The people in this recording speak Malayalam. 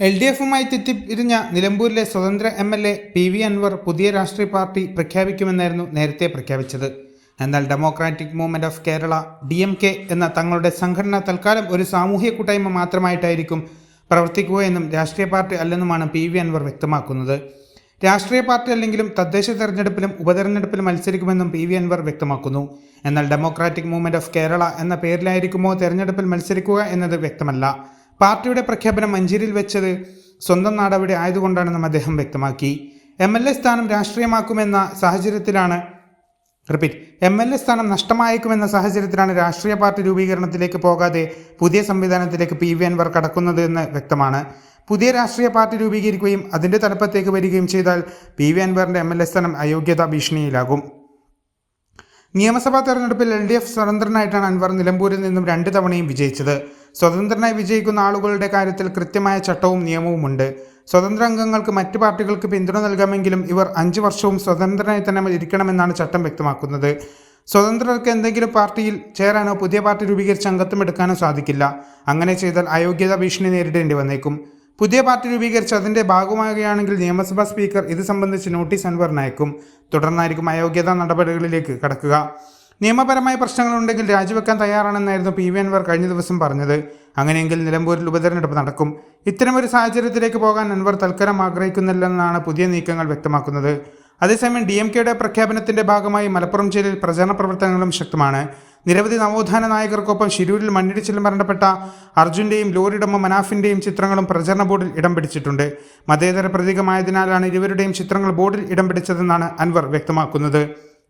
എൽ ഡി എഫുമായി തെറ്റിപ്പിരിഞ്ഞ നിലമ്പൂരിലെ സ്വതന്ത്ര M L A P V Anvar പുതിയ രാഷ്ട്രീയ പാർട്ടി പ്രഖ്യാപിക്കുമെന്നായിരുന്നു നേരത്തെ പ്രഖ്യാപിച്ചത്. എന്നാൽ Democratic Movement of Kerala D M K എന്ന തങ്ങളുടെ സംഘടന തൽക്കാലം ഒരു സാമൂഹ്യ കൂട്ടായ്മ മാത്രമായിട്ടായിരിക്കും പ്രവർത്തിക്കുകയെന്നും രാഷ്ട്രീയ പാർട്ടി അല്ലെന്നുമാണ് പി വി അൻവർ വ്യക്തമാക്കുന്നത്. രാഷ്ട്രീയ പാർട്ടി അല്ലെങ്കിലും തദ്ദേശ തെരഞ്ഞെടുപ്പിലും ഉപതെരഞ്ഞെടുപ്പിലും മത്സരിക്കുമെന്നും പി വി അൻവർ വ്യക്തമാക്കുന്നു. എന്നാൽ ഡെമോക്രാറ്റിക് മൂവ്മെന്റ് ഓഫ് കേരള എന്ന പേരിലായിരിക്കുമോ തെരഞ്ഞെടുപ്പിൽ മത്സരിക്കുക എന്നത് വ്യക്തമല്ല. പാർട്ടിയുടെ പ്രഖ്യാപനം മഞ്ചേരിയിൽ വെച്ചത് സ്വന്തം നാടവിടെ ആയതുകൊണ്ടാണെന്നും അദ്ദേഹം വ്യക്തമാക്കി. എം എൽ എ സ്ഥാനം രാഷ്ട്രീയമാക്കുമെന്ന സാഹചര്യത്തിലാണ് റിപ്പീറ്റ് എം എൽ എ സ്ഥാനം നഷ്ടമായേക്കുമെന്ന സാഹചര്യത്തിലാണ് രാഷ്ട്രീയ പാർട്ടി രൂപീകരണത്തിലേക്ക് പോകാതെ പുതിയ സംവിധാനത്തിലേക്ക് പി വി അൻവർ കടക്കുന്നത് എന്ന് വ്യക്തമാണ്. പുതിയ രാഷ്ട്രീയ പാർട്ടി രൂപീകരിക്കുകയും അതിന്റെ തലപ്പത്തേക്ക് വരികയും ചെയ്താൽ പി വി അൻവറിന്റെ എം എൽ എ സ്ഥാനം അയോഗ്യതാ ഭീഷണിയിലാകും. നിയമസഭാ തെരഞ്ഞെടുപ്പിൽ എൽ ഡി എഫ് സ്വതന്ത്രനായിട്ടാണ് അൻവർ നിലമ്പൂരിൽ നിന്നും രണ്ട് തവണയും വിജയിച്ചത്. സ്വതന്ത്രനായി വിജയിക്കുന്ന ആളുകളുടെ കാര്യത്തിൽ കൃത്യമായ ചട്ടവും നിയമവുമുണ്ട്. സ്വതന്ത്ര അംഗങ്ങൾക്ക് മറ്റു പാർട്ടികൾക്ക് പിന്തുണ നൽകാമെങ്കിലും ഇവർ അഞ്ച് വർഷവും സ്വതന്ത്രനായി തന്നെ ഇരിക്കണമെന്നാണ് ചട്ടം വ്യക്തമാക്കുന്നത്. സ്വതന്ത്രർക്ക് എന്തെങ്കിലും പാർട്ടിയിൽ ചേരാനോ പുതിയ പാർട്ടി രൂപീകരിച്ച് അംഗത്വം എടുക്കാനോ സാധിക്കില്ല. അങ്ങനെ ചെയ്താൽ അയോഗ്യതാ ഭീഷണി നേരിടേണ്ടി വന്നേക്കും. പുതിയ പാർട്ടി രൂപീകരിച്ച് അതിന്റെ ഭാഗമാകുകയാണെങ്കിൽ നിയമസഭാ സ്പീക്കർ ഇത് സംബന്ധിച്ച് നോട്ടീസ് അൻവറിന് അയക്കും തുടർന്നായിരിക്കും അയോഗ്യതാ നടപടികളിലേക്ക് കടക്കുക. നിയമപരമായ പ്രശ്നങ്ങളുണ്ടെങ്കിൽ രാജിവെക്കാൻ തയ്യാറാണെന്നായിരുന്നു പി വി അൻവർ കഴിഞ്ഞ ദിവസം പറഞ്ഞത്. അങ്ങനെയെങ്കിൽ നിലമ്പൂരിൽ ഉപതെരഞ്ഞെടുപ്പ് നടക്കും. ഇത്തരമൊരു സാഹചര്യത്തിലേക്ക് പോകാൻ അൻവർ തൽക്കാലം ആഗ്രഹിക്കുന്നില്ലെന്നാണ് പുതിയ നീക്കങ്ങൾ വ്യക്തമാക്കുന്നത്. അതേസമയം ഡി എം കെയുടെ പ്രഖ്യാപനത്തിന്റെ ഭാഗമായി മലപ്പുറം ജില്ലയിൽ പ്രചാരണ പ്രവർത്തനങ്ങളും ശക്തമാണ്. നിരവധി നവോത്ഥാന നായകർക്കൊപ്പം ശിരൂരിൽ മണ്ണിടിച്ചിൽ മരണപ്പെട്ട അർജുന്റെയും ലോറിയുടമ മനാഫിന്റെയും ചിത്രങ്ങളും പ്രചരണ ബോർഡിൽ ഇടം പിടിച്ചിട്ടുണ്ട്. മതേതര പ്രതീകമായതിനാലാണ് ഇരുവരുടെയും ചിത്രങ്ങൾ ബോർഡിൽ ഇടം പിടിച്ചതെന്നാണ് അൻവർ വ്യക്തമാക്കുന്നത്.